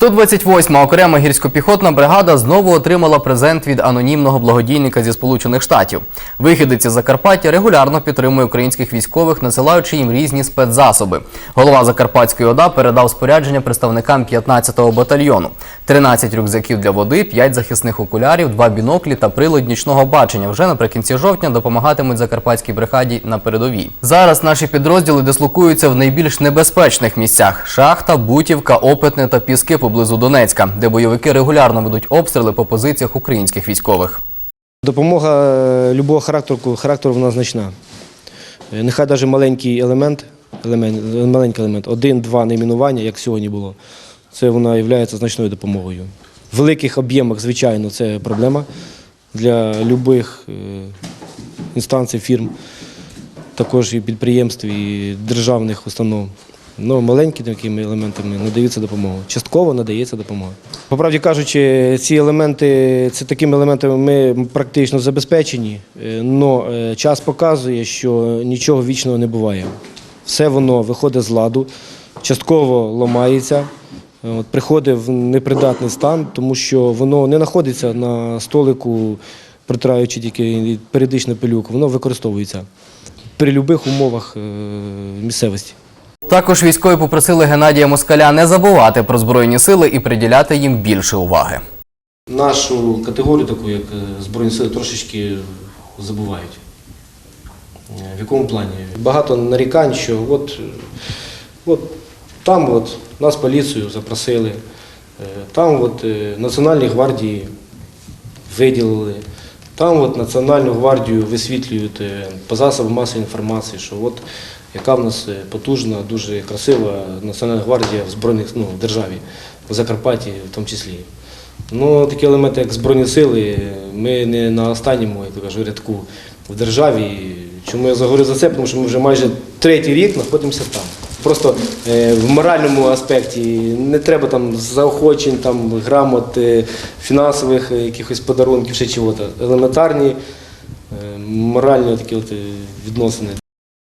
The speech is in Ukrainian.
128-ма окрема гірсько-піхотна бригада знову отримала презент від анонімного благодійника зі Сполучених Штатів. Вихідець із Закарпаття регулярно підтримує українських військових, насилаючи їм різні спецзасоби. Голова Закарпатської ОДА передав спорядження представникам 15-го батальйону: 13 рюкзаків для води, 5 захисних окулярів, 2 біноклі та прилад нічного бачення. Вже наприкінці жовтня допомагатимуть закарпатській бригаді на передовій. Зараз наші підрозділи дислокуються в найбільш небезпечних місцях: Шахта, Бутівка, Опитне та Піски поблизу Донецька, де бойовики регулярно ведуть обстріли по позиціях українських військових. Допомога е, любого характеру, характеру вона значна. Е, Нехай навіть маленький елемент, елемент, маленький елемент, один-два найменування, як сьогодні було, це вона є значною допомогою. В великих об'ємах, звичайно, це проблема для будь-яких інстанцій, фірм, також і підприємств, і державних установ. Ну, маленькими такими елементами надається допомога. Частково надається допомога. По правді кажучи, ці елементи, це такими елементами ми практично забезпечені, але час показує, що нічого вічного не буває. Все воно виходить з ладу, частково ламається, от, приходить в непридатний стан, тому що воно не знаходиться на столику, притираючи тільки періодично пилюку, воно використовується при будь-яких умовах е, місцевості. Також військові попросили Геннадія Москаля не забувати про збройні сили і приділяти їм більше уваги. Нашу категорію, таку як е, Збройні сили, трошечки забувають. Е, В якому плані? Багато нарікань, що от, от там от нас поліцію запросили, е, там от Національній гвардії виділили, там от Національну гвардію висвітлюють по засобам масової інформації, що от яка в нас е, потужна, дуже красива Національна гвардія в Збройних ну, в державі, в Закарпатті в тому числі. Ну, такі елементи, як Збройні сили, ми не на останньому, як кажу, рядку в державі. Чому я заговорив за це? Тому що ми вже майже третій рік знаходимося там. Просто е, в моральному аспекті не треба там заохочень, там, грамот, е, фінансових е, якихось подарунків, ще чого-то. Елементарні моральні такі от, відносини.